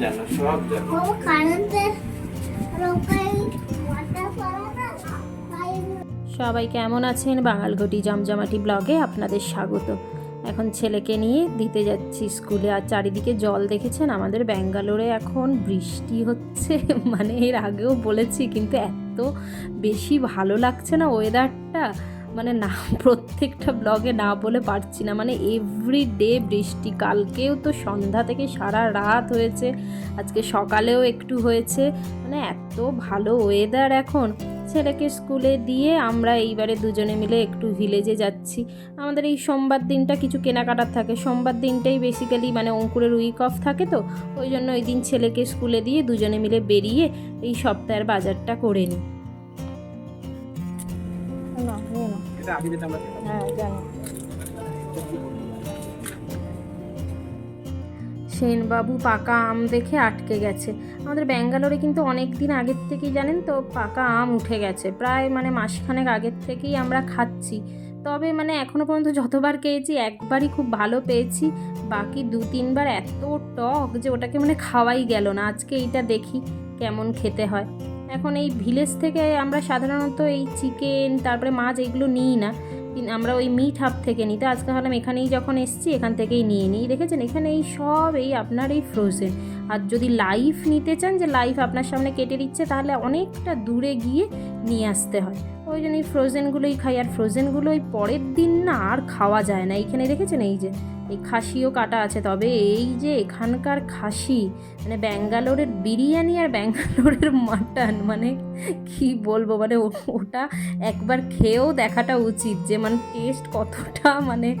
জানো। সব জানো। সবাই কেমন আছেন? বাঙালঘটি জমজমাটি ব্লগে আপনাদের স্বাগত। এখন ছেলেকে নিয়ে দিতে যাচ্ছি স্কুলে আর চারিদিকে জল দেখেছেন? আমাদের ব্যাঙ্গালোরে এখন বৃষ্টি হচ্ছে। মানে এর আগেও বলেছি কিন্তু এত বেশি ভালো লাগছে না ওয়েদারটা মানে না, প্রত্যেকটা ব্লগে না বলে পারছি না। মানে এভরি ডে বৃষ্টি, কালকেও তো সন্ধ্যা থেকে সারা রাত হয়েছে, আজকে সকালেও একটু হয়েছে। মানে এত ভালো ওয়েদার এখন। ছেলেকে স্কুলে দিয়ে আমরা এইবারে দুজনে মিলে একটু ভিলেজে যাচ্ছি। আমাদের এই সোমবার দিনটা কিছু কেনাকাটার থাকে। সোমবার দিনটাই বেসিক্যালি মানে অঙ্কুরের উইক অফ থাকে তো, ওই জন্য ওই দিন ছেলেকে স্কুলে দিয়ে দুজনে মিলে বেরিয়ে এই সপ্তাহের বাজারটা করে নিই। সেনবাবু পাকা আম দেখে আটকে গেছে। আমাদের ব্যাঙ্গালোরে কিন্তু অনেক দিন আগের থেকেই জানেন তো পাকা আম উঠে গেছে। প্রায় মানে মাসখানেক আগের থেকেই আমরা খাচ্ছি। তবে মানে এখনও পর্যন্ত যতবার খেয়েছি একবারই খুব ভালো পেয়েছি। বাকি দু তিনবার এত টক যে ওটাকে মানে খাওয়াই গেল না। আজকে এইটা দেখি কেমন খেতে হয়। এখন এই ভিলেজ থেকে আমরা সাধারণত এই চিকেন, তারপরে মাছ এগুলো নিই না। আমরা ওই মিট হাব থেকে নিই। তো আজকে ভাবলাম এখানেই যখন এসছি, এখান থেকেই নিয়ে নিই। দেখেছেন? এখানে এই সব এই আপনার এই ফ্রোজেন আর যদি লাইফ নিতে চান, যে লাইফ আপনার সামনে কেটে দিচ্ছে, তাহলে অনেকটা দূরে গিয়ে নিয়ে আসতে হয়। ওই জন্য এই ফ্রোজেনগুলোই খাই। আর ফ্রোজেনগুলোই পরের দিন না আর খাওয়া যায় না। এইখানে দেখেছেন? এই যে, এই খাসিও কাটা আছে। তবে এই যে, এখানকার খাসি মানে ব্যাঙ্গালোরের বিরিয়ানি আর ব্যাঙ্গালোরের মাটন মানে কি বলব? মানে ওটা একবার খেয়েও দেখাটা উচিত যে মানে টেস্ট কতটা মানে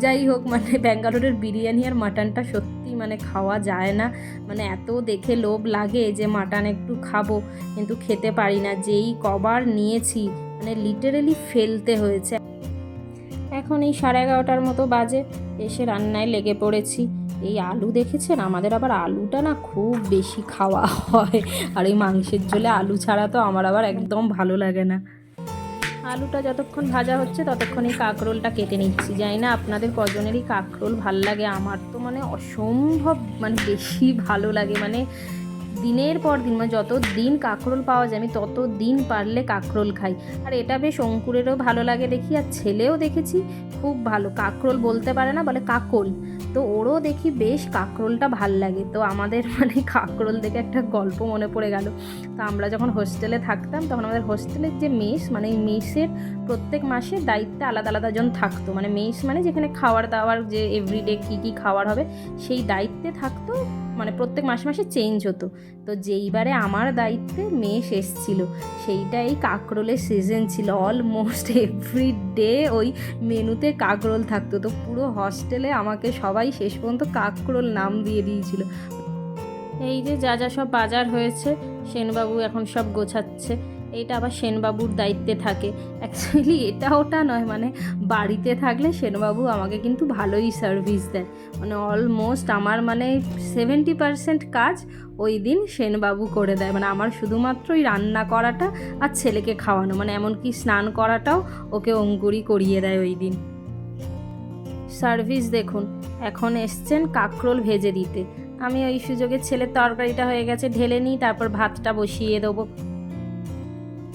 যাই হোক মানে ব্যাঙ্গালোরের বিরিয়ানি আর মাটনটা সত্যি মানে খাওয়া যায় না। মানে এত দেখে লোভ লাগে যে, মাটন একটু খাব, কিন্তু খেতে পারি না। যেই কবার নিয়েছি মানে লিটারেলি ফেলতে হয়েছে। এখন এই সাড়ে এগারোটার মতো বাজে, এসে রান্নায় লেগে পড়েছি। এই আলু দেখেছেন? আমাদের আবার আলুটা না খুব বেশি খাওয়া হয়। আর এই মাংসের ঝোলে আলু ছাড়া তো আমার আবার একদম ভালো লাগে না। আলুটা যতক্ষণ ভাজা হচ্ছে ততক্ষণ এই কাঁকরোলটা কেটে নিচ্ছি। জানি না আপনাদের কজনেরই কাঁকরোল ভালো লাগে। আমার তো মানে অসম্ভব মানে বেশি ভালো লাগে। মানে দিনের পর দিন মানে যত দিন কাঁকরোল পাওয়া যায়, আমি তত দিন পারলে কাঁকরোল খাই। আর এটা বেশ অঙ্কুরেরও ভালো লাগে দেখি, আর ছেলেও দেখেছি খুব ভালো। কাঁকরোল বলতে পারে না, বলে কাকল। তো ওরও দেখি বেশ কাঁকরোলটা ভালো লাগে। তো আমাদের মানে কাঁকরোল দেখে একটা গল্প মনে পড়ে গেল। তো আমরা যখন হোস্টেলে থাকতাম, তখন আমাদের হোস্টেলের যে মেস মানে এই মেসের প্রত্যেক মাসে দায়িত্বে আলাদা আলাদা জন থাকতো। মানে মেস মানে যেখানে খাওয়ার দাওয়ার যে এভরিডে কী কী খাওয়ার হবে, সেই দায়িত্বে থাকতো মানে প্রত্যেক মাসে মাসে চেঞ্জ হতো। তো যেইবারে আমার দায়িত্বে মেয়ে শেষ ছিল সেইটা এই কাঁকরোলের সিজন ছিল। অলমোস্ট এভরি ডে ওই মেনুতে কাঁকরোল থাকতো। তো পুরো হস্টেলে আমাকে সবাই শেষ পর্যন্ত কাঁকরোল নাম দিয়ে দিয়েছিল। এই যে যা যা সব বাজার হয়েছে, সেনবাবু এখন সব গোছাচ্ছে। এইটা আবার সেনবাবুর দায়িত্বে থাকে। অ্যাকচুয়ালি এটা ওটা নয় মানে বাড়িতে থাকলে সেনবাবু আমাকে কিন্তু ভালোই সার্ভিস দেয়। মানে অলমোস্ট আমার মানে সেভেন্টি পার্সেন্ট কাজ ওই দিন সেনবাবু করে দেয়। মানে আমার শুধুমাত্র ওই রান্না করাটা আর ছেলেকে খাওয়ানো। মানে এমনকি স্নান করাটাও ওকে অঙ্কুরি করিয়ে দেয় ওই দিন। সার্ভিস দেখুন, এখন এসছেন কাকরোল ভেজে দিতে। আমি ওই সুযোগে ছেলের তরকারিটা হয়ে গেছে, ঢেলে নিই, তারপর ভাতটা বসিয়ে দেবো।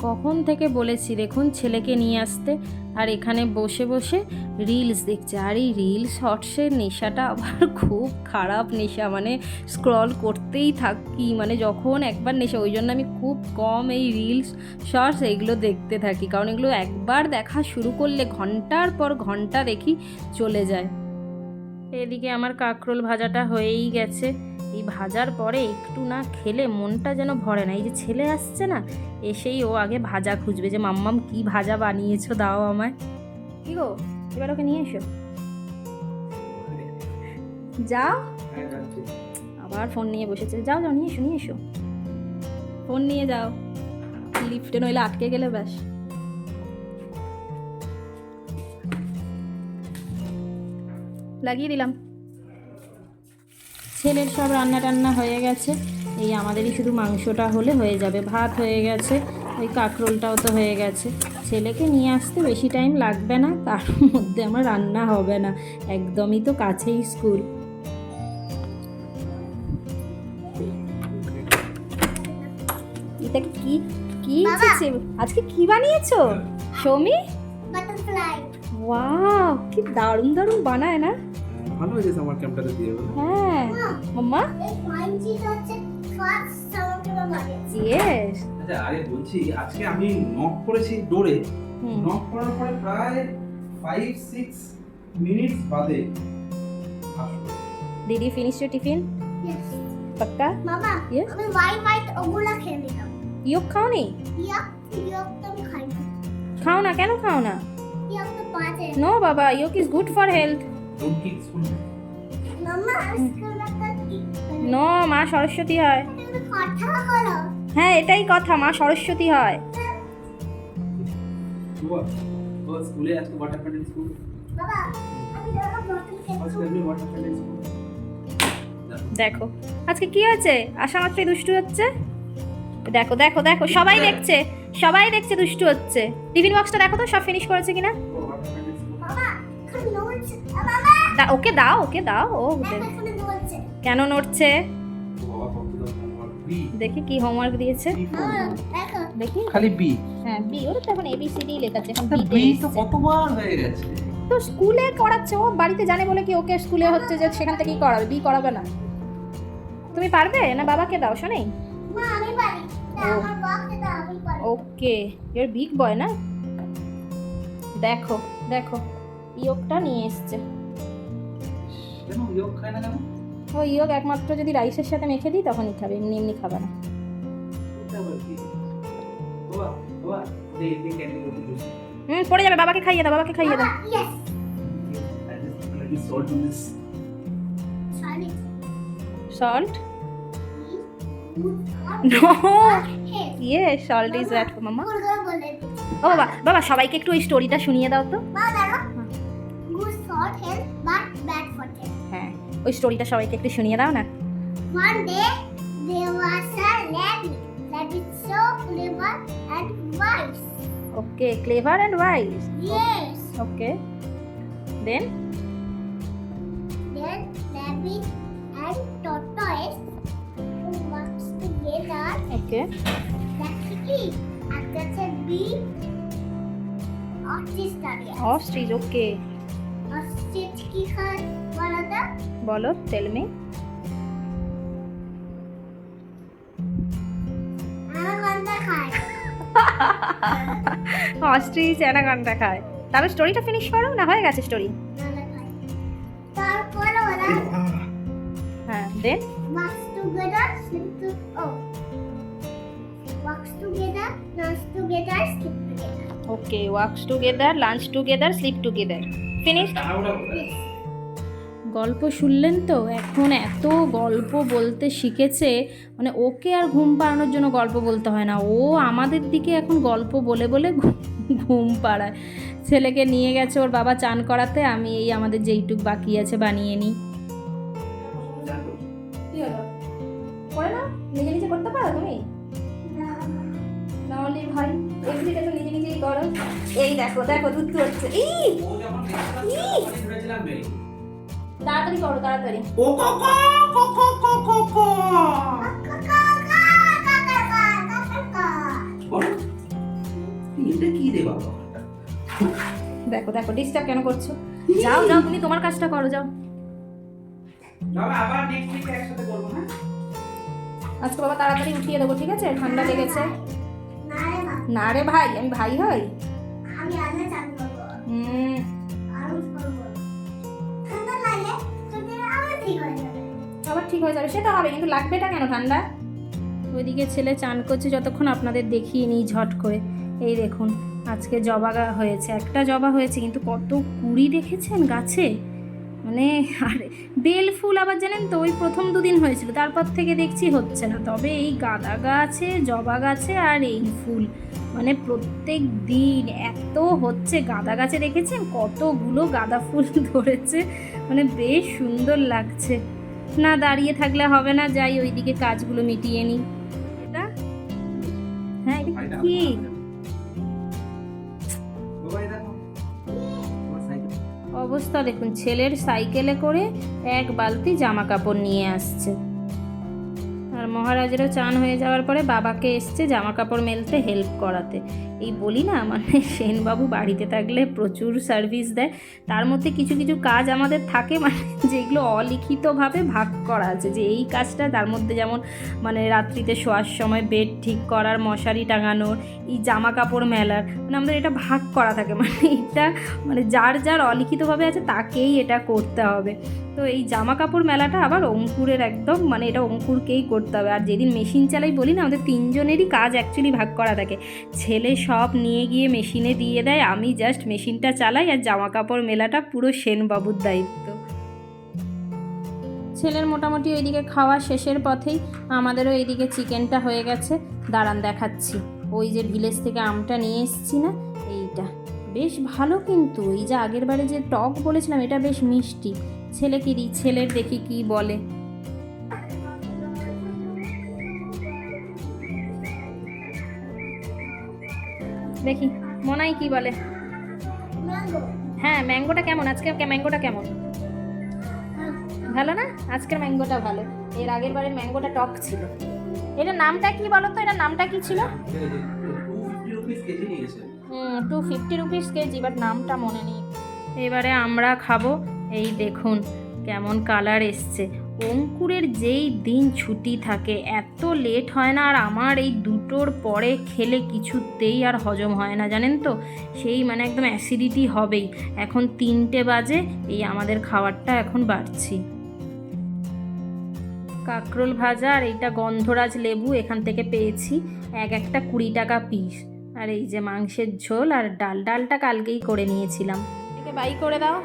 কখন থেকে বলেছি, দেখুন ছেলেকে নিয়ে আসতে। আর এখানে বসে বসে রিলস দেখছে। আর এই রিল শর্টসের নেশাটা আবার খুব খারাপ নেশা। মানে স্ক্রল করতেই থাকি। মানে যখন একবার নেশা, ওই জন্য আমি খুব কম এই রিলস শর্টস এইগুলো দেখতে থাকি। কারণ এগুলো একবার দেখা শুরু করলে ঘণ্টার পর ঘণ্টা দেখি চলে যায়। এদিকে আমার কাঁকরোল ভাজাটা হয়েই গেছে। এই ভাজার পরে একটু না খেলে মনটা যেন ভরে না। এই যে ছেলে আসছে না, এসেই ও আগে ভাজা খুঁজবে যে, মাম্মাম, কি ভাজা বানিয়েছো দাও আমায়। কি গো, এবার ওকে নিয়ে এসো। যাও। আবার ফোন নিয়ে বসেছে। যাও যাও, নিয়ে এসো নিয়ে এসো। ফোন নিয়ে যাও। লিফটে নইলে আটকে গেলে ব্যাস। লাগিয়ে দিলাম। ছেলের সব রান্না টান্না হয়ে গেছে। এই আমাদেরই শুধু মাংসটা হলে হয়ে যাবে। ভাত হয়ে গেছে ওই কাঁকরোলটাও তো হয়ে গেছে। ছেলেকে নিয়ে আসতে বেশি টাইম লাগবে না তার মধ্যে আমার রান্না হবে না। একদমই তো কাছেই স্কুল। দেখ কি কি। আজকে কি বানিয়েছো? সৌমি? বাটারফ্লাই। ওয়াও কি দারুণ দারুণ বানায় না? ভালো হয়েছে আমার ক্যাম্পটাতে দিয়ে হ্যাঁ। মাম্মা? আচ্ছা আরে বলছি আজকে আমি নক করেছি ডোরে নক করার পরে প্রায় ফাইভ সিক্স মিনিটস বাদে দিদি ফিনিশ ইউর টিফিন পাক্কা? মামা? আমি হোয়াইট হোয়াইট ওগুলা খেয়ে নিলাম। ইয়োক খাও নি? ইয়াক ইয়াক তো আমি খাই না খাও না কেন খাও না? ইয়াক তো পাঁচে নো বাবা yolk is good for health no মা সরস্বতী হয়। হ্যাঁ এটাই কথা মা সরস্বতী হয়। স্কুলে আজকে ওয়াটার প্যান্ট স্কুল বাবা আমি দাদা বটল আজকে খেতে আমি ওয়াটার প্যান্ট স্কুল দেখো। আজকে কি হয়েছে? আসা মাত্রই দুষ্টু হচ্ছে? দেখো দেখো দেখো সবাই দেখছে সবাই দেখছে দুষ্টু হচ্ছে। টিফিন বক্সটা দেখো তো সব ফিনিশ করেছে কিনা? ওকে দাও ওকে দাও ও কেন নড়ছে? দেখি কি হোমওয়ার্ক দিয়েছে। দেখি। খালি বি হ্যাঁ বি ওর তো এখন এবিসিডি লেখা আছে এখন বি তো কতবার হয়ে গেছে? তো স্কুলে করাচ্ছে ও বাড়িতে জানে বলে কি ওকে স্কুলে হচ্ছে যে সেখান থেকেই করাবে বি করাবে না। তুমি পারবে? না বাবাকে দাও শোনেই মা আমি পারি। ও। দাও আমি পারি। ওকে ইউর বিগ বয় না? দেখো দেখো। ইয়োগটা নিয়ে এসছে। ও ইয়োগ একমাত্র যদি রাইসের সাথে মেখে দিই তখনই খাবে এমনি এমনি খাবে না। হুম পড়ে যাবে বাবাকে খাইয়ে দাও বাবাকে খাইয়ে দাও। সল্ট নো ইয়ে সল্ট ইজ দ্যাট মামা ও বাবা বাবা সবাইকে একটু ওই স্টোরিটা শুনিয়ে দাও তো। Good health but bad for হ্যাঁ ওই স্টোরিটা সবাইকে একটু শুনিয়ে দাও না One day there was a rabbit. Rabbit so clever and wise. Okay clever and wise Yes. Okay then Then rabbit and tortoise works together okay practically and that's a big ostrich area. Ostrich okay Ostrich কি খায় বলো তো? Tell me Anaconda খায়। Ostrich anaconda খায় তাহলে স্টোরিটা finish করো না হয়ে গেছে স্টোরি নানা খায়। তারপর ওরা হ্যাঁ then together, sleep to oh. Works together, dance together, sleep together. Okay works together lunch together sleep together গল্প শুনলেন তো? এখন এত গল্প বলতে শিখেছে মানে ওকে আর ঘুম পাড়ানোর জন্য গল্প বলতে হয় না। ও আমাদের দিকে এখন গল্প বলে বলে ঘুম পাড়ায়। ছেলেকে নিয়ে গেছে ওর বাবা চান করাতে, আমি এই আমাদের যেইটুক বাকি আছে বানিয়ে নিই। দেখো দেখো দুধ হচ্ছে এই তাড়াতাড়ি করো তাড়াতাড়ি। এটা কি রে বাবা? দেখো দেখো ডিস্টার্ব কেন করছ? যাও যাও তুমি তোমার কাজটা করো যাও। বাবা আবার নেক্সট উইকে একসাথে করব হ্যাঁ? আজকে বাবা তাড়াতাড়ি উঠিয়ে দেবো ঠিক আছে? ঠান্ডা লেগেছে। না রে ভাই আমি ভাই হই? আমি আগে চান করব। হুম। করব। ঠান্ডা আবার ঠিক হয়ে যাবে। আবার ঠিক হয়ে যাবে সেটা হবে কিন্তু লাগবেটা কেন ঠান্ডা? ওইদিকে ছেলে চান করছে যতক্ষণ আপনাদের দেখিয়ে নিই ঝট করে। এই দেখুন আজকে জবা গা- হয়েছে একটা জবা হয়েছে কিন্তু কত কুড়ি দেখেছেন গাছে? মানে আরে বেল ফুল আবার জানেন তো ওই প্রথম দুদিন হয়েছিল তারপর থেকে দেখছি হচ্ছে না। তবে এই গাঁদা গাছে জবা গাছে আর এই ফুল মানে প্রত্যেক দিন এত হচ্ছে গাঁদা গাছে দেখেছেন? কতগুলো গাঁদা ফুল ধরেছে মানে বেশ সুন্দর লাগছে। না দাঁড়িয়ে থাকলে হবে না যাই ওইদিকে কাজগুলো মিটিয়ে নিই। এটা? হ্যাঁ এটা কি? অবস্থা দেখুন, ছেলের সাইকেলে করে এক বালতি জামা কাপড় নিয়ে আসছে। আর মহারাজেরও চান হয়ে যাওয়ার পরে বাবাকে এসছে জামা কাপড় মেলতে হেল্প করাতে। এই বলি না মানে সেনবাবু বাড়িতে থাকলে প্রচুর সার্ভিস দেয়। তার মধ্যে কিছু কিছু কাজ আমাদের থাকে মানে যেগুলো অলিখিতভাবে ভাগ করা আছে। যে এই কাজটা তার মধ্যে যেমন মানে রাত্রিতে শোয়ার সময় বেড ঠিক করার, মশারি টাঙানোর, এই জামা কাপড় মেলার মানে আমাদের এটা ভাগ করা থাকে। মানে এটা মানে যার যার অলিখিতভাবে আছে তাকেই এটা করতে হবে। তো এই জামা কাপড় মেলাটা আবার অঙ্কুরের একদম মানে এটা অঙ্কুরকেই করতে হবে। আর যেদিন মেশিন চালাই বলি না, আমাদের তিনজনেরই কাজ অ্যাকচুয়ালি ভাগ করা থাকে। ছেলে সব নিয়ে গিয়ে মেশিনে দিয়ে দেয়। আমি জাস্ট মেশিনটা চালাই আর জামা কাপড় মেলাটা পুরো সেনবাবুর দায়িত্ব। ছেলের মোটামুটি ওইদিকে খাওয়া শেষের পথেই আমাদেরও এইদিকে চিকেনটা হয়ে গেছে। দাঁড়ান দেখাচ্ছি। ওই যে ভিলেজ থেকে আমটা নিয়ে এসেছি না, এইটা। বেশ ভালো কিন্তু, এই যে আগের বারে যে টক বলেছিলাম, এটা বেশ মিষ্টি। ছেলে কি দিই ছেলের দেখি কি বলে? দেখি। মনাই কি বলে? হ্যাঁ ম্যাঙ্গোটা কেমন? আজকের ম্যাঙ্গোটা কেমন? ভালো না? আজকের ম্যাঙ্গোটা ভালো। এর আগের বারের ম্যাঙ্গোটা টক ছিল। এটার নামটা কি বলো তো এটার নামটা কি ছিল? Two fifty rupees kg but নামটা মনে নেই। এবারে আমরা খাব। এই দেখুন কেমন কালার এসছে। অঙ্কুরের যেই দিন ছুটি থাকে, এত লেট হয় না আর আমার এই দুটোর পরে খেলে কিছুতেই আর হজম হয় না, জানেন তো? সেই মানে একদম অ্যাসিডিটি হবেই। এখন তিনটে বাজে, এই আমাদের খাবারটা এখন বাড়ছি। কাঁকরোল ভাজা আর এইটা গন্ধরাজ লেবু এখান থেকে পেয়েছি, এক একটা কুড়ি টাকা পিস। আর এই যে মাংসের ঝোল আর ডাল, ডালটা কালকেই করে নিয়েছিলাম। বাই করে দাও।